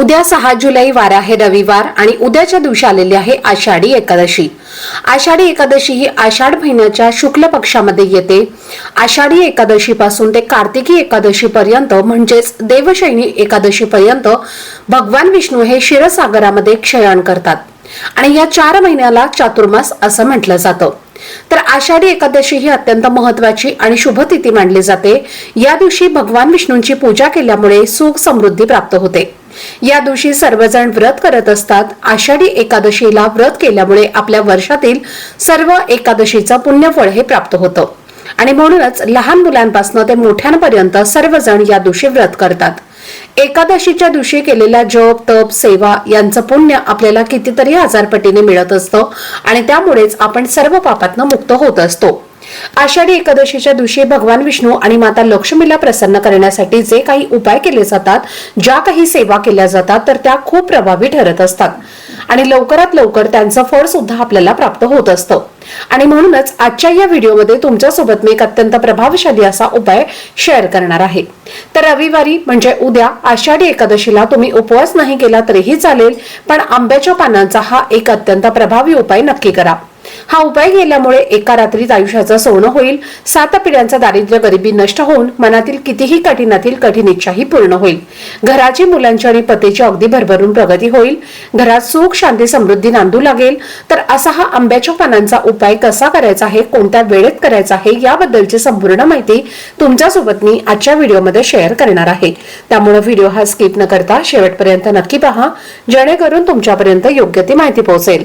उद्या सहा जुलै वार आहे रविवार आणि उद्याच्या दिवशी आलेली आहे आषाढी एकादशी. आषाढी एकादशी ही आषाढ महिन्याच्या शुक्ल पक्षामध्ये येते. आषाढी एकादशी पासून ते कार्तिकी एकादशी पर्यंत म्हणजेच देवशैनी एकादशी पर्यंत भगवान विष्णू हे क्षीरसागरामध्ये क्षयण करतात. आणि या चार महिन्याला चातुर्मास असं म्हटलं जातं. तर आषाढी एकादशी ही अत्यंत महत्वाची आणि शुभ तिथी मानली जाते. या दिवशी भगवान विष्णूंची पूजा केल्यामुळे सुख समृद्धी प्राप्त होते. या दिवशी सर्वजण व्रत करत असतात. आषाढी एकादशीला व्रत केल्यामुळे आपल्या वर्षातील सर्व एकादशीचं पुण्यफळ हे प्राप्त होतं. आणि म्हणूनच लहान मुलांपासून ते मोठ्यांपर्यंत सर्वजण या दिवशी व्रत करतात. एकादशीच्या दिवशी केलेला जप तप सेवा यांचं पुण्य आपल्याला कितीतरी हजारपटीने मिळत असतं आणि त्यामुळेच आपण सर्व पापातनं मुक्त होत असतो. आषाढी एकादशीच्या दिवशी भगवान विष्णू आणि माता लक्ष्मीला प्रसन्न करण्यासाठी जे काही उपाय केले जातात ज्या काही सेवा केल्या जातात तर त्या खूप प्रभावी ठरत असतात. आणि लवकरात लवकर त्यांचं फळ सुद्धा आपल्याला प्राप्त होत असतं. आणि म्हणूनच आजच्या या व्हिडिओमध्ये तुमच्यासोबत मी एक अत्यंत प्रभावशाली असा उपाय शेअर करणार आहे. तर रविवारी म्हणजे उद्या आषाढी एकादशीला तुम्ही उपवास नाही केला तरीही चालेल पण आंब्याच्या पानांचा हा एक अत्यंत प्रभावी उपाय नक्की करा. हा उपाय केल्यामुळे एका रात्रीत आयुष्याचं सोनं होईल. सात पिढ्यांचा दारिद्र्य गरिबी नष्ट होऊन मनातील कितीही कठीणातील कठीण इच्छाही पूर्ण होईल. घराची मुलांची आणि पतीची अगदी भरभरून प्रगती होईल. घरात सुख शांती समृद्धी नांदू लागेल. तर असा हा आंब्याच्या पानांचा उपाय कसा करायचा आहे कोणत्या वेळेत करायचा आहे याबद्दलची संपूर्ण माहिती तुमच्यासोबत मी आजच्या व्हिडिओमध्ये शेअर करणार आहे. त्यामुळे व्हिडिओ हा स्किप न करता शेवटपर्यंत नक्की पहा. जेणेकरून तुमच्यापर्यंत योग्य ती माहिती पोहोचेल.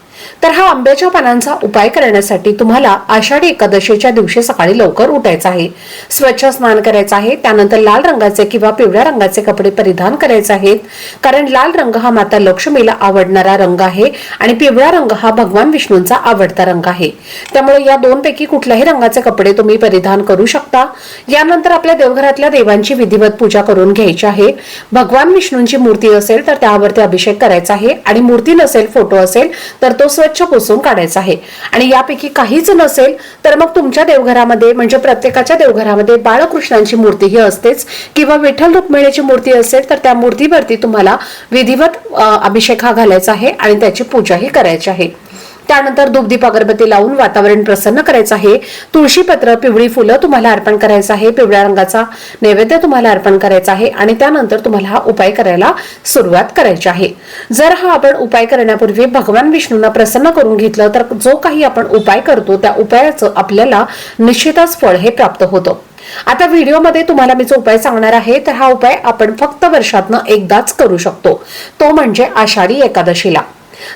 तर हा आंब्याच्या पानांचा उपाय करण्यासाठी तुम्हाला आषाढी एकादशीच्या दिवशी सकाळी लवकर उठायचं आहे. स्वच्छ स्नान करायचं आहे त्यानंतर लाल रंगाचे किंवा पिवळ्या रंगाचे कपडे परिधान करायचे आहेत. कारण लाल रंग हा माता लक्ष्मीला आवडणारा रंग आहे आणि पिवळा रंग हा भगवान विष्णूंचा आवडता रंग आहे. त्यामुळे या दोन पैकी कुठल्याही रंगाचे कपडे तुम्ही परिधान करू शकता. यानंतर आपल्या देवघरातल्या देवांची विधिवत पूजा करून घ्यायची आहे. भगवान विष्णूंची मूर्ती असेल तर त्यावरती अभिषेक करायचा आहे आणि मूर्ती नसेल फोटो असेल तर तो स्वच्छ पुसून काढायचं आहे. आणि यापैकी काहीच नसेल तर मग तुमच्या देवघरामध्ये म्हणजे प्रत्येकाच्या देवघरामध्ये बाळकृष्णांची मूर्ती ही असतेच किंवा विठ्ठल रुक्मिणीची मूर्ती असेल तर त्या मूर्तीवरती तुम्हाला विधिवत अभिषेक हा घालायचा आहे आणि त्याची पूजाही करायची आहे. त्यानंतर धूपदीप अगरबत्ती लावून वातावरण प्रसन्न करायचं आहे. तुळशीपत्र पिवळी फुलं तुम्हाला अर्पण करायचं आहे. पिवळ्या रंगाचा नैवेद्य तुम्हाला अर्पण करायचा आहे आणि त्यानंतर तुम्हाला हा उपाय करायला सुरुवात करायची आहे. जर हा आपण उपाय करण्यापूर्वी भगवान विष्णूंना प्रसन्न करून घेतलं तर जो काही आपण उपाय करतो त्या उपायाचं आपल्याला निश्चितच फळ हे प्राप्त होतं. आता व्हिडिओमध्ये तुम्हाला मी जो उपाय सांगणार आहे तर हा उपाय आपण फक्त वर्षातनं एकदाच करू शकतो. तो म्हणजे आषाढी एकादशीला.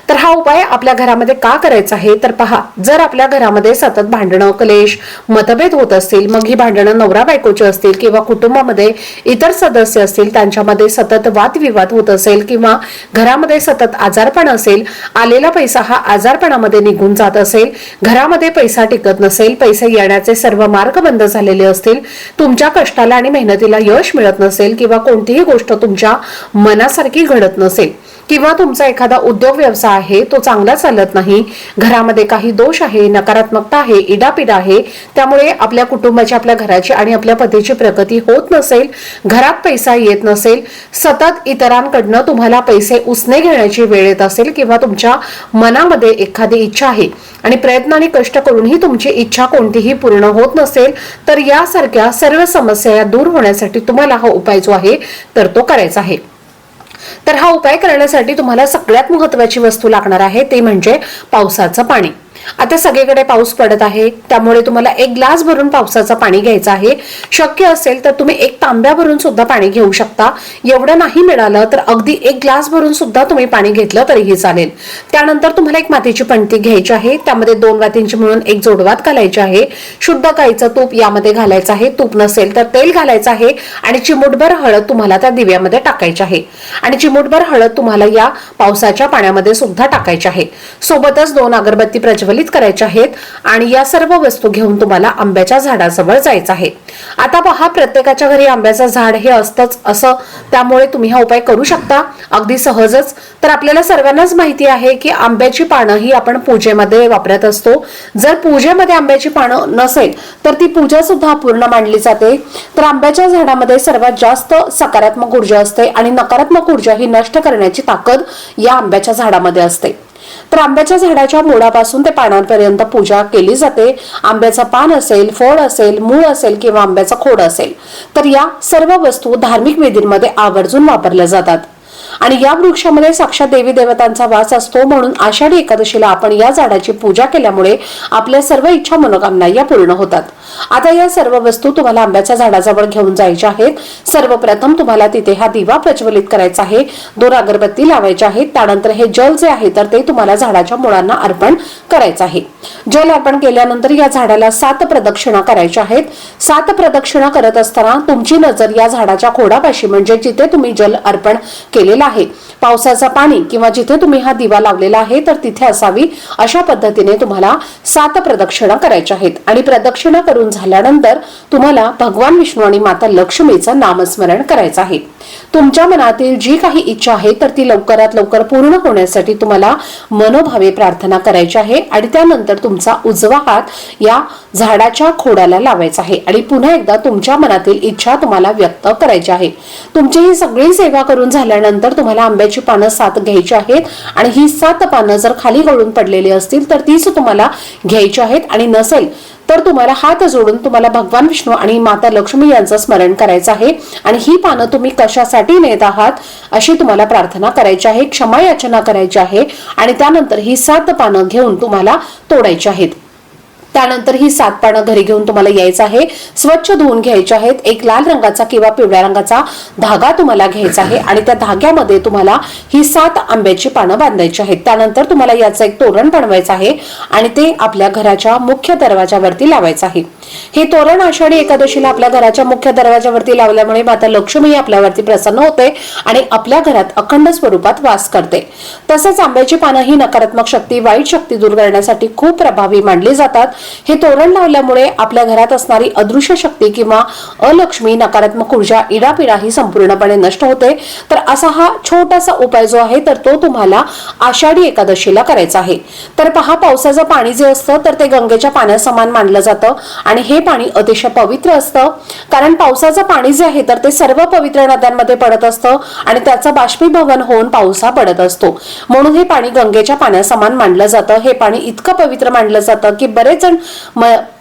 तर हा उपाय आपल्या घरामध्ये का करायचा आहे? तर पहा जर आपल्या घरामध्ये सतत भांडणं क्लेश मतभेद होत असतील मग ही भांडणं नवरा बायकोची असतील किंवा कुटुंबामध्ये इतर सदस्य असतील त्यांच्यामध्ये सतत वादविवाद होत असेल किंवा घरामध्ये सतत आजारपण असेल आलेला पैसा हा आजारपणामध्ये निघून जात असेल घरामध्ये पैसा टिकत नसेल पैसे येण्याचे सर्व मार्ग बंद झालेले असतील तुमच्या कष्टाला आणि मेहनतीला यश मिळत नसेल किंवा कोणतीही गोष्ट तुमच्या मनासारखी घडत नसेल किंवा तुमचा एखादा उद्योग व्यवसाय आहे तो चांगला चालत नाही घरामध्ये काही दोष आहे नकारात्मकता आहे इडापिडा आहे त्यामुळे आपल्या कुटुंबाची आपल्या घराची आणि आपल्या पतीची प्रगती होत नसेल घरात पैसा येत नसेल सतत इतरांकडनं तुम्हाला पैसे उसने घेण्याची वेळ येत असेल किंवा तुमच्या मनामध्ये एखादी इच्छा आहे आणि प्रयत्न आणि कष्ट करूनही तुमची इच्छा कोणतीही पूर्ण होत नसेल तर यासारख्या सर्व समस्या या दूर होण्यासाठी तुम्हाला हा उपाय जो आहे तर तो करायचा आहे. तर हा उपाय करण्यासाठी तुम्हाला सगळ्यात महत्वाची वस्तू लागणार आहे ते म्हणजे पावसाचं पाणी. आता सगळीकडे पाऊस पडत आहे. त्यामुळे तुम्हाला एक ग्लास भरून पावसाचं पाणी घ्यायचं आहे. शक्य असेल तर तुम्ही एक तांब्या भरून सुद्धा पाणी घेऊ शकता. एवढं नाही मिळालं तर अगदी एक ग्लास भरून सुद्धा तुम्ही पाणी घेतलं तरीही चालेल. त्यानंतर तुम्हाला एक मातीची पणती घ्यायची आहे. त्यामध्ये दोन वातींची मिळून एक जोडवात घालायची आहे. शुद्ध गाईचं तूप यामध्ये घालायचं आहे. तूप नसेल तर तेल घालायचं आहे. आणि चिमूटभर हळद तुम्हाला त्या दिव्यामध्ये टाकायची आहे. आणि चिमूटभर हळद तुम्हाला या पावसाच्या पाण्यामध्ये सुद्धा टाकायची आहे. सोबतच दोन अगरबत्ती प्रज्वलित करायच्या आहेत आणि या सर्व वस्तू घेऊन तुम्हाला आंब्याच्या झाडाजवळ जायचं आहे. आता पहा प्रत्येकाच्या घरी आंब्याचं झाड हे असतंच असं. त्यामुळे तुम्ही हा उपाय करू शकता. अगदी सहजच. तर आपल्याला सर्वांनाच माहिती आहे की आंब्याची पानं ही आपण पूजेमध्ये वापरत असतो. जर पूजेमध्ये आंब्याची पानं नसेल तर ती पूजा सुद्धा अपूर्ण मानली जाते. तर आंब्याच्या झाडामध्ये सर्वात जास्त सकारात्मक ऊर्जा असते आणि नकारात्मक ऊर्जा ही नष्ट करण्याची ताकद या आंब्याच्या झाडामध्ये असते. तर आंब्याच्या झाडाच्या मुळापासून ते पानांपर्यंत पूजा केली जाते. आंब्याचं पान असेल फळ असेल मूळ असेल किंवा आंब्याचा खोड असेल तर या सर्व वस्तू धार्मिक विधींमध्ये आवर्जून वापरल्या जातात. आणि या वृक्षामध्ये साक्षात देवी देवतांचा वास असतो म्हणून आषाढी एकादशीला आपण या झाडाची पूजा केल्यामुळे आपल्या सर्व इच्छा मनोकामना या पूर्ण होतात. आता या सर्व वस्तू तुम्हाला आंब्याच्या झाडाजवळ घेऊन जायच्या आहेत. सर्वप्रथम तुम्हाला तिथे हा दिवा प्रज्वलित करायचा आहे. दोन अगरबत्ती लावायच्या आहेत. त्यानंतर हे जल जे आहे तर ते तुम्हाला झाडाच्या मुळांना अर्पण करायचं आहे. जल अर्पण केल्यानंतर या झाडाला सात प्रदक्षिणा करायच्या आहेत. सात प्रदक्षिणा करत असताना तुमची नजर या झाडाच्या खोडापाशी म्हणजे जिथे तुम्ही जल अर्पण केलेलं आहे. पावसाचं पाणी किंवा जिथे तुम्ही हा दिवा लावलेला आहे तर तिथे असावी अशा पद्धतीने तुम्हाला सात प्रदक्षिणा करायच्या आहेत. आणि प्रदक्षिणा करून झाल्यानंतर तुम्हाला भगवान विष्णू आणि माता लक्ष्मीचं नामस्मरण करायचं आहे. तुमच्या मनातील जी काही इच्छा आहे तर ती लवकरात लवकर पूर्ण होण्यासाठी तुम्हाला मनोभावे प्रार्थना करायची आहे आणि त्यानंतर तुमचा उजवा हात या झाडाच्या खोडाला लावायचा आहे आणि पुन्हा एकदा तुमच्या मनातील इच्छा तुम्हाला व्यक्त करायची आहे. तुमची ही सगळी सेवा करून झाल्यानंतर तुम्हाला आंब्याची पानं सात घ्यायची आहेत आणि ही सात पानं जर खाली गळून पडलेली असतील तर तीच तुम्हाला घ्यायची आहेत आणि नसेल तर तुम्हाला हात जोडून तुम्हाला भगवान विष्णू आणि माता लक्ष्मी यांचं स्मरण करायचं आहे. आणि ही पानं तुम्ही कशासाठी नेत आहात अशी तुम्हाला प्रार्थना करायची आहे क्षमा याचना करायची आहे. आणि त्यानंतर ही सात पानं घेऊन तुम्हाला तोडायची आहेत. त्यानंतर ही सात पानं घरी घेऊन तुम्हाला यायचं आहे. स्वच्छ धुवून घ्यायचे आहेत. एक लाल रंगाचा किंवा पिवळ्या रंगाचा धागा तुम्हाला घ्यायचा आहे आणि त्या धाग्यामध्ये तुम्हाला ही सात आंब्याची पानं बांधायची आहेत. त्यानंतर तुम्हाला याचं एक तोरण बनवायचं आहे आणि ते आपल्या घराच्या मुख्य दरवाजावरती लावायचं आहे. हे तोरण आषाढी एकादशीला आपल्या घराच्या मुख्य दरवाजावरती लावल्यामुळे माता लक्ष्मी आपल्यावरती प्रसन्न होते आणि आपल्या घरात अखंड स्वरूपात वास करते. तसंच आंब्याची पानं ही नकारात्मक शक्ती वाईट शक्ती दूर करण्यासाठी खूप प्रभावी मानली जातात. हे तोरण लावल्यामुळे आपल्या घरात असणारी अदृश्य शक्ती किंवा अलक्ष्मी नकारात्मक ऊर्जा इडापिडा ही संपूर्णपणे नष्ट होते. तर असा हा छोटासा उपाय जो आहे तर तो तुम्हाला आषाढी एकादशीला करायचा आहे. तर पहा पावसाचं पाणी जे असतं तर ते गंगेच्या पाण्यासमान मानलं जातं आणि आणि हे पाणी अतिशय पवित्र असतं. कारण पावसाचं पाणी जे आहे तर ते सर्व पवित्र नद्यांमध्ये पडत असतं आणि त्याचं बाष्पीभवन होऊन पावसा पडत असतो. म्हणून हे पाणी गंगेच्या पाण्यासमान मानलं जातं. हे पाणी इतकं पवित्र मानलं जातं की बरेच जण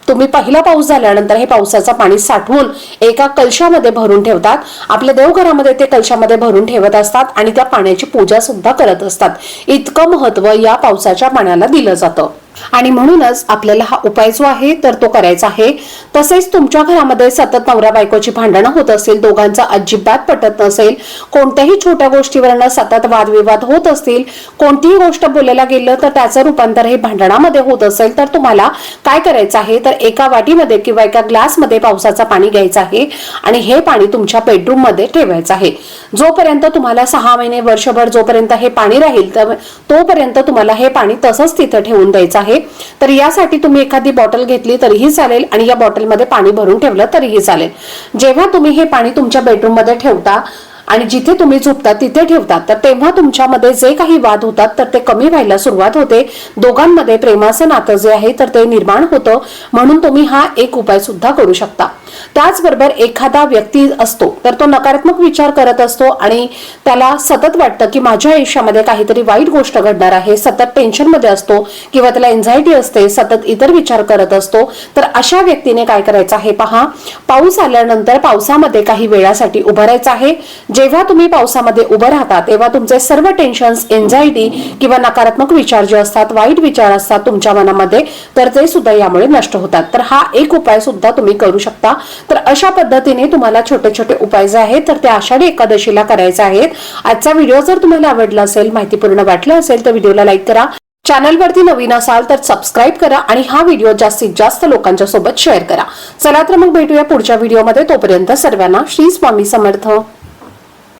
तुम्ही पहिला पाऊस झाल्यानंतर हे पावसाचं पाणी साठवून एका कलशामध्ये भरून ठेवतात. आपल्या देवघरामध्ये ते कलशामध्ये भरून ठेवत असतात आणि त्या पाण्याची पूजा सुद्धा करत असतात. इतकं महत्त्व या पावसाच्या पाण्याला दिलं जातं. आणि म्हणूनच आपल्याला हा उपाय जो आहे तर तो करायचा आहे. तसेच तुमच्या घरामध्ये सतत नवरा बायकोची भांडणं होत असेल दोघांचा अजिबात पटत नसेल कोणत्याही छोट्या गोष्टीवरनं सतत वादविवाद होत असतील कोणतीही गोष्ट बोलायला गेलं तर त्याचं रूपांतर हे भांडणामध्ये होत असेल तर तुम्हाला काय करायचं आहे? तर एका वाटीमध्ये किंवा एका ग्लासमध्ये पावसाचं पाणी घ्यायचं आहे आणि हे पाणी तुमच्या बेडरूममध्ये ठेवायचं आहे. जोपर्यंत तुम्हाला सहा महिने वर्षभर जोपर्यंत हे पाणी राहील तर तोपर्यंत तुम्हाला हे पाणी तसंच तिथं ठेवून द्यायचं आहे. तर यासाठी तुम्ही एखादी बॉटल घेतली तरीही चालेल आणि या बॉटलमध्ये पाणी भरून ठेवलं तरीही चालेल. जेव्हा तुम्ही हे पाणी तुमच्या बेडरूममध्ये ठेवता आणि जिथे तुम्ही झोपता तिथे ठेवतात तर तेव्हा तुमच्यामध्ये जे काही वाद होतात तर ते कमी व्हायला सुरुवात होते. दोघांमध्ये प्रेमाचं नातं जे आहे तर ते निर्माण होतं. म्हणून तुम्ही हा एक उपाय सुद्धा करू शकता. त्याचबरोबर एखादा व्यक्ती असतो तर तो नकारात्मक विचार करत असतो आणि त्याला सतत वाटतं की माझ्या आयुष्यामध्ये काहीतरी वाईट गोष्ट घडणार आहे सतत टेन्शनमध्ये असतो किंवा त्याला एन्झायटी असते सतत इतर विचार करत असतो तर अशा व्यक्तीने काय करायचं आहे पहा पाऊस आल्यानंतर पावसामध्ये काही वेळासाठी उभं राहायचं आहे. जेव्हा तुम्ही पावसामध्ये उभं राहता तेव्हा तुमचे सर्व टेन्शन्स एन्झायटी किंवा नकारात्मक विचार जे असतात वाईट विचार असतात तुमच्या मनामध्ये तर ते सुद्धा यामुळे नष्ट होतात. तर हा एक उपाय सुद्धा तुम्ही करू शकता. तर अशा पद्धतीने तुम्हाला छोटे छोटे उपाय जे आहेत तर ते आषाढी एकादशीला करायचे आहेत. आजचा व्हिडिओ जर तुम्हाला आवडला असेल माहितीपूर्ण वाटलं असेल तर व्हिडिओला लाईक करा. चॅनलवरती नवीन असाल तर सबस्क्राईब करा आणि हा व्हिडिओ जास्तीत जास्त लोकांच्या सोबत शेअर करा. चला तर मग भेटूया पुढच्या व्हिडिओमध्ये. तोपर्यंत सर्वांना श्री स्वामी समर्थ.